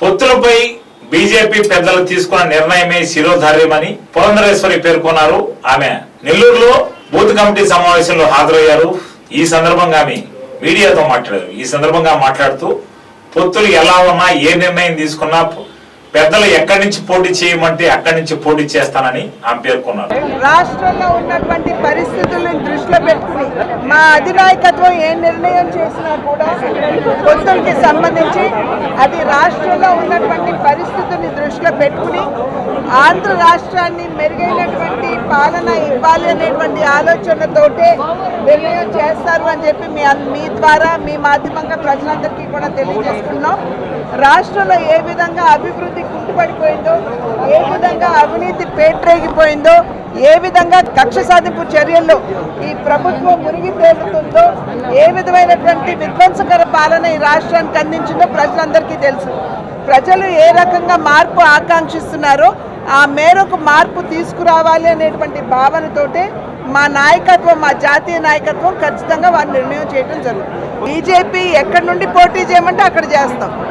పొత్తులపై BJP పెద్దలు తీసుకున్న నిర్ణయమే శిరోధార్యమని పురంధరేశ్వరి పేర్కొన్నారు. ఆమె నెల్లూరులో బూత్ కమిటీ సమావేశంలో హాజరయ్యారు. ఈ సందర్భంగా ఆమె మీడియాతో మాట్లాడారు. ఈ సందర్భంగా మాట్లాడుతూ పొత్తులు ఎలా ఉన్నా ఏ నిర్ణయం తీసుకున్నా పెద్దలు ఎక్కడి నుంచి పోటీ చేయమంటే అక్కడి నుంచి పోటీ చేస్తానని ఆమె పేర్కొన్నారు. రాష్ట్రంలో ఉన్నటువంటి పరిస్థితులను దృష్టిలో పెట్టుకుని మా అధినాయకత్వం ఏ నిర్ణయం చేసినా కూడా పొత్తులకి సంబంధించి అది రాష్ట్రంలో ఉన్నటువంటి పరిస్థితి దృష్టిలో పెట్టుకుని ఆంధ్ర రాష్ట్రాన్ని మెరుగైనటువంటి పాలన ఇవ్వాలి అనేటువంటి ఆలోచనతోటే నిర్ణయం చేస్తారు అని చెప్పి మీ మీ ద్వారా మీ మాధ్యమంగా ప్రజలందరికీ కూడా తెలియజేస్తున్నాం రాష్ట్రంలో ఏ విధంగా అభివృద్ధి కుంటుపడిపోయిందో ఏ విధంగా అవినీతి పేట్రేగిపోయిందో ఏ విధంగా కక్ష సాధింపు చర్యల్లో ఈ ప్రభుత్వం మునిగి తేలుతుందో ఏ విధమైనటువంటి విధ్వంసకర పాలన ఈ రాష్ట్రానికి అందించిందో ప్రజలందరికీ తెలుసు. ప్రజలు ఏ రకంగా మార్పు ఆకాంక్షిస్తున్నారో ఆ మేరకు మార్పు తీసుకురావాలి అనేటువంటి భావనతోటే మా నాయకత్వం మా జాతీయ నాయకత్వం ఖచ్చితంగా వారు నిర్ణయం చేయడం జరుగుతుంది. బీజేపీ ఎక్కడి నుండి పోటీ చేయమంటే అక్కడ చేస్తాం.